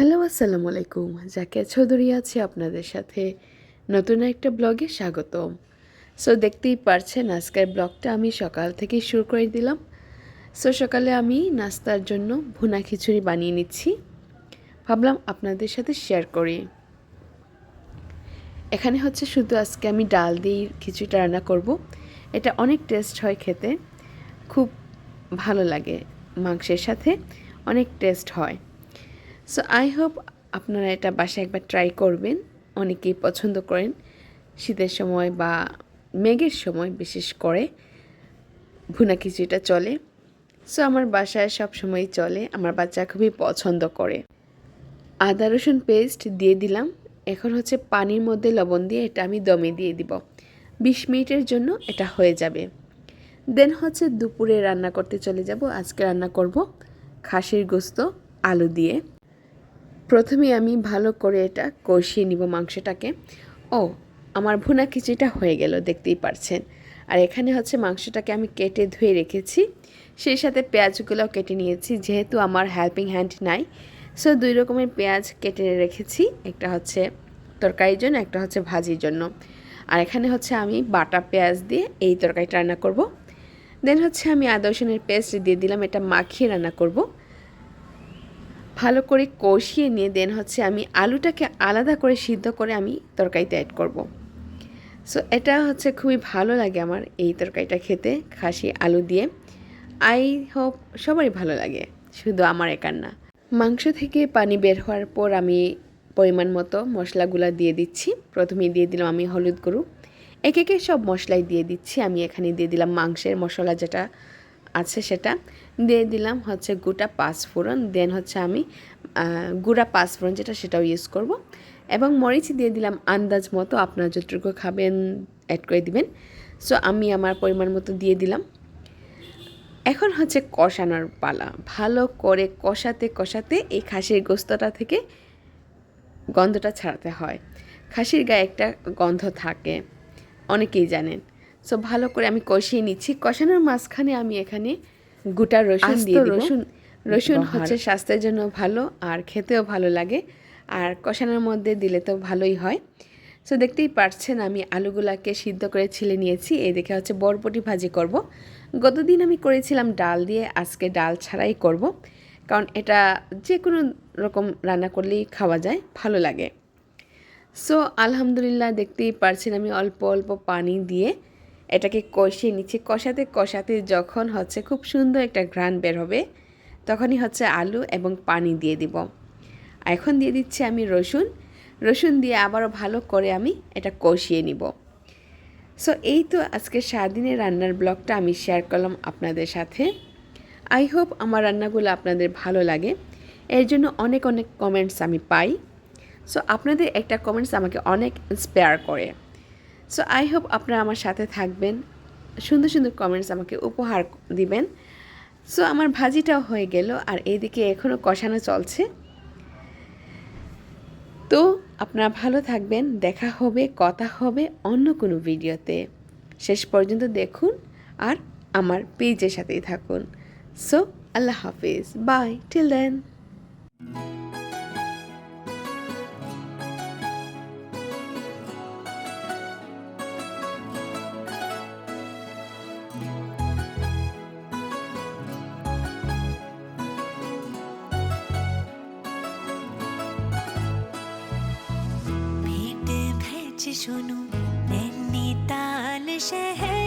Hello, আসসালামু আলাইকুম। জাকিয়া চৌধুরী আছি আপনাদের সাথে নতুন একটা ব্লগে স্বাগতম। সো দেখতেই পারছেন, আজকের ব্লগটা আমি সকাল থেকেই শুরু করে দিলাম। সো সকালে আমি নাস্তার জন্য ভুনা খিচুড়ি বানিয়ে নিচ্ছি। ভাবলাম আপনাদের সাথে শেয়ার করি। এখানে হচ্ছে শুধু আজকে আমি ডাল দিয়ে খিচুড়িটা রান্না করব। এটা অনেক টেস্ট হয় খেতে। খুব ভালো লাগে মাংসের সাথে। অনেক টেস্ট হয়। সো আই হোপ আপনারা এটা বাসায় একবার ট্রাই করবেন। অনেকেই পছন্দ করেন শীতের সময় বা মেঘের সময়, বিশেষ করে ভুনা খিচুড়িটা চলে। সো আমার বাসায় সব সময় চলে। আমার বাচ্চা খুবই পছন্দ করে। আদা, রসুন পেস্ট দিয়ে দিলাম। এখন হচ্ছে পানির মধ্যে লবণ দিয়ে এটা আমি দমে দিয়ে দিব। বিশ মিনিটের জন্য এটা হয়ে যাবে। দেন হচ্ছে দুপুরে রান্না করতে চলে যাব। আজকে রান্না করব খাসির গোস্ত, আলু দিয়ে। প্রথমে আমি ভালো করে এটা কষিয়ে নিব মাংসটাকে। ও, আমার ভুনা খিচুড়িটা হয়ে গেল, দেখতেই পারছেন। আর এখানে হচ্ছে মাংসটাকে আমি কেটে ধুয়ে রেখেছি। সেই সাথে পেঁয়াজগুলোও কেটে নিয়েছি, যেহেতু আমার হেল্পিং হ্যান্ড নাই। সো দুই রকমের পেঁয়াজ কেটে রেখেছি, একটা হচ্ছে তরকারির জন্য, একটা হচ্ছে ভাজির জন্য। আর এখানে হচ্ছে আমি বাটা পেঁয়াজ দিয়ে এই তরকারিটা রান্না করব। দেন হচ্ছে আমি আদা রসুনের পেস্ট দিয়ে দিলাম, এটা মাখিয়ে রান্না করব। ভালো করে কষিয়ে নিয়ে দেন হচ্ছে আমি আলুটাকে আলাদা করে সিদ্ধ করে আমি তরকারিতে অ্যাড করব। সো এটা হচ্ছে খুবই ভালো লাগে আমার এই তরকারিটা খেতে, খাসি, আলু দিয়ে। আই হোপ সবারই ভালো লাগে, শুধু আমার একার না। মাংস থেকে পানি বের হওয়ার পর আমি পরিমাণ মতো মশলাগুলো দিয়ে দিচ্ছি। প্রথমে দিয়ে দিলাম আমি হলুদ গরু একে একে সব মশলাই দিয়ে দিচ্ছি। আমি এখানে দিয়ে দিলাম মাংসের মশলা যেটা আছে সেটা, দিয়ে দিলাম হচ্ছে গোটা পাঁচফোড়ন দেন হচ্ছে আমি গুঁড়া পাঁচফোড়ন যেটা সেটাও ইউজ করব। এবং মরিচ দিয়ে দিলাম আন্দাজ মতো, আপনার যতটুকু খাবেন অ্যাড করে দিবেন। সো আমি আমার পরিমাণ মতো দিয়ে দিলাম। এখন হচ্ছে কষানোর পালা। ভালো করে কষাতে কষাতে এই খাসির গোস্তটা থেকে গন্ধটা ছাড়াতে হয়। খাসির গায়ে একটা গন্ধ থাকে, অনেকেই জানেন। সো ভালো করে আমি কষিয়ে নিচ্ছি। কষানোর মাঝখানে আমি এখানে গোটা রসুন দিয়ে রসুন। রসুন হচ্ছে স্বাস্থ্যের জন্য ভালো আর খেতেও ভালো লাগে। আর কষানোর মধ্যে দিলে তো ভালোই হয়। সো দেখতেই পারছেন আমি আলুগুলাকে সিদ্ধ করে ছিলে নিয়েছি। এই দেখে হচ্ছে বরবটি ভাজি করব। গতদিন আমি করেছিলাম ডাল দিয়ে আজকে ডাল ছাড়াই করব। কারণ এটা যে কোনো রকম রান্না করলেই খাওয়া যায় ভালো লাগে। সো আলহামদুলিল্লাহ দেখতেই পারছেন আমি অল্প অল্প পানি দিয়ে এটাকে কষিয়ে নিচ্ছি। কষাতে কষাতে যখন হচ্ছে খুব সুন্দর একটা ঘ্রাণ বের হবে, তখনই হচ্ছে আলু এবং পানি দিয়ে দিব। এখন দিয়ে দিচ্ছি আমি রসুন। রসুন দিয়ে আবারও ভালো করে আমি এটা কষিয়ে নিব। সো এই তো আজকে সারাদিনের রান্নার ব্লগটা আমি শেয়ার করলাম আপনাদের সাথে। আই হোপ আমার রান্নাগুলো আপনাদের ভালো লাগে। এর জন্য অনেক অনেক কমেন্টস আমি পাই। সো আপনাদের একটা কমেন্টস আমাকে অনেক ইন্সপায়ার করে। সো আই হোপ আপনারা আমার সাথে থাকবেন। সুন্দর সুন্দর কমেন্টস আমাকে উপহার দিবেন। সো আমার ভাজিটাও হয়ে গেল আর এইদিকে এখনও কষানো চলছে। তো, আপনারা ভালো থাকবেন, দেখা হবে, কথা হবে অন্য কোনো ভিডিওতে। শেষ পর্যন্ত দেখুন আর আমার পেজের সাথেই থাকুন। সো আল্লাহ হাফিজ। বাই টিল দেন भेंट भैच सुनो नैनीताल शहर